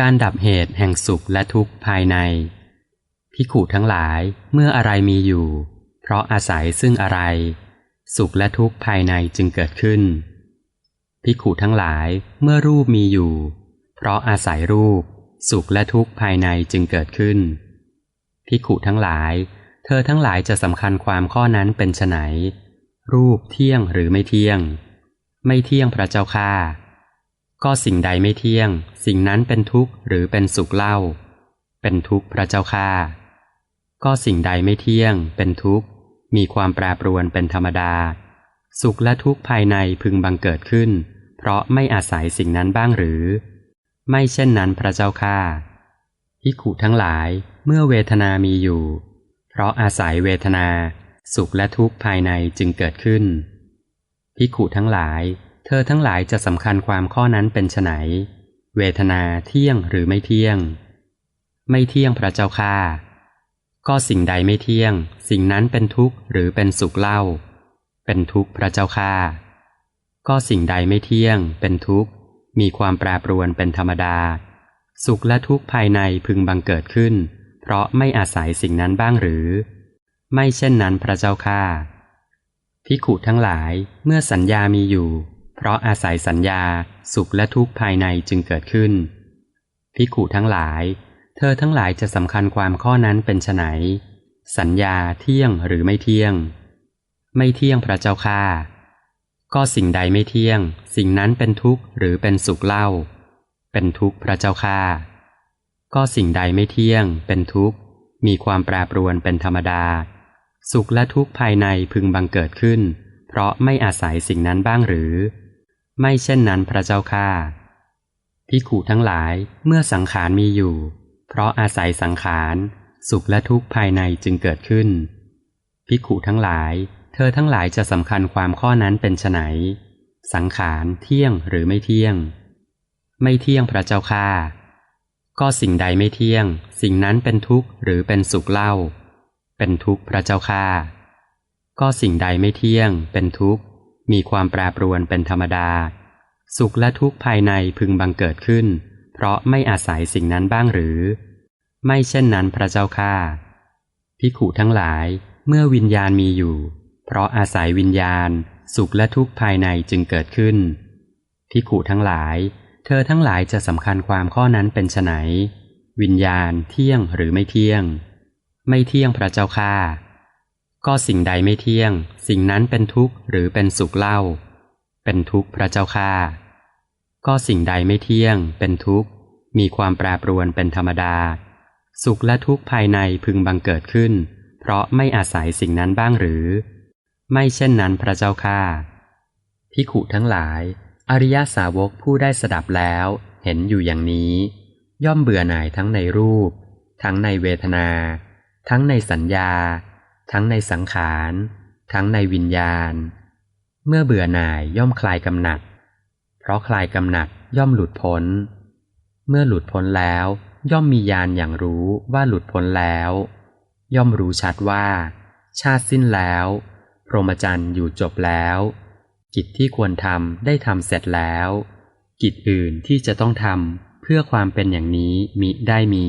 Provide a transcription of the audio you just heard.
การดับเหตุแห่งสุขและทุกข์ภายใน พิขูทั้งหลายเมื่ออะไรมีอยู่ เพราะอาศัยซึ่งอะไร สุขและทุกข์ภายในจึงเกิดขึ้น พิขูทั้งหลายเมื่อรูปมีอยู่ เพราะอาศัยรูป สุขและทุกข์ภายในจึงเกิดขึ้น พิขูทั้งหลาย เธอทั้งหลายจะสำคัญความข้อนั้นเป็นไฉนรูปเที่ยงหรือไม่เที่ยง ไม่เที่ยงพระเจ้าค่า ก็สิ่งใดไม่เที่ยง สิ่งนั้นเป็นทุกข์หรือเป็นสุขเล่า เป็นทุกข์พระเจ้าค่าก็สิ่งใดไม่เที่ยง เป็นทุกข์ มีความแปรปรวนเป็นธรรมดา สุขและทุกข์ภายในพึงบังเกิดขึ้น เพราะไม่อาศัยสิ่งนั้นบ้างหรือ ไม่เช่นนั้นพระเจ้าค่าพิขุทั้งหลายเมื่อเวทนามีอยู่ เพราะอาศัยเวทนา สุขและทุกข์ภายในจึงเกิดขึ้นพิขุทั้งหลาย เธอทั้งหลายจะสำคัญความข้อนั้นเป็นไนเวทนาเที่ยงหรือไม่เที่ยง ไม่เที่ยงพระเจ้าค่าก็สิ่งใดไม่เที่ยง สิ่งนั้นเป็นทุกข์หรือเป็นสุขเล่า เป็นทุกข์พระเจ้าค่าก็สิ่งใดไม่เที่ยง เป็นทุกข์ มีความแปรปรวนเป็นธรรมดา สุขและทุกข์ภายในพึงบังเกิดขึ้น เพราะไม่อาศัยสิ่งนั้นบ้างหรือ ไม่เช่นนั้นพระเจ้าค่าพิขุทั้งหลายเมื่อสัญญามีอยู่ ราะอาศัยสัญญาสุขและทุกข์ภายในจึงเกิดขึ้นพิขุทั้งหลาย เธอทั้งหลายจะสำคัญความข้อนั้นเป็นไนสัญญาเที่ยงหรือไม่เที่ยง ไม่เที่ยงพระเจ้าค่าก็สิ่งใดไม่เที่ยง สิ่งนั้นเป็นทุกข์หรือเป็นสุขเล่า เป็นทุกข์พระเจ้าค่าก็สิ่งใดไม่เที่ยง เป็นทุกข์ มีความแปรปรวนเป็นธรรมดา สุขและทุกข์ภายในพึงบังเกิดขึ้น เพราะไม่อาศัยสิ่งนั้นบ้างหรือ ไม่เช่นนั้นพระเจ้าค่าพิขูทั้งหลายเมื่อสังขารมีอยู่ เพราะอาศัยสังขาร สุขและทุกข์ภายในจึงเกิดขึ้นพิขูทั้งหลาย เธอทั้งหลายจะสำคัญความข้อนั้นเป็นไนสังขารเที่ยงหรือไม่เที่ยง ไม่เที่ยงพระเจ้าค่าก็สิ่งใดไม่เที่ยง สิ่งนั้นเป็นทุกข์หรือเป็นสุขเล่า เป็นทุกข์พระเจ้าค่าก็สิ่งใดไม่เที่ยง เป็นทุกข์ มีความแปรปรวนเป็นธรรมดา สุขและทุกข์ภายในพึงบังเกิดขึ้น เพราะไม่อาศัยสิ่งนั้นบ้างหรือ ไม่เช่นนั้นพระเจ้าค่าพิขุทั้งหลายเมื่อวิญญาณมีอยู่ เพราะอาศัยวิญญาณ สุขและทุกข์ภายในจึงเกิดขึ้นพิขุทั้งหลาย เธอทั้งหลายจะสำคัญความข้อนั้นเป็นไนวิญญาณเที่ยงหรือไม่เที่ยง ไม่เที่ยงพระเจ้าค่า ก็สิ่งใดไม่เที่ยง สิ่งนั้นเป็นทุกข์หรือเป็นสุขเล่า เป็นทุกข์พระเจ้าค่าก็สิ่งใดไม่เที่ยง เป็นทุกข์ มีความแปรปรวนเป็นธรรมดา สุขและทุกข์ภายในพึงบังเกิดขึ้น เพราะไม่อาศัยสิ่งนั้นบ้างหรือ ไม่เช่นนั้นพระเจ้าค่าพิขุทั้งหลาย อริยสาวกผู้ได้สดับแล้ว เห็นอยู่อย่างนี้ ย่อมเบื่อหน่ายทั้งในรูป ทั้งในเวทนา ทั้งในสัญญา ทั้งในสังขาร ทั้งในวิญญาณ เมื่อเบื่อหน่ายย่อมคลายกำหนัด เพราะคลายกำหนัดย่อมหลุดพ้น เมื่อหลุดพ้นแล้ว ย่อมมีญาณอย่างรู้ว่าหลุดพ้นแล้ว ย่อมรู้ชัดว่า ชาติสิ้นแล้ว พรหมจรรย์อยู่จบแล้ว กิจที่ควรทำได้ทำเสร็จแล้ว กิจอื่นที่จะต้องทำเพื่อความเป็นอย่างนี้มิได้มี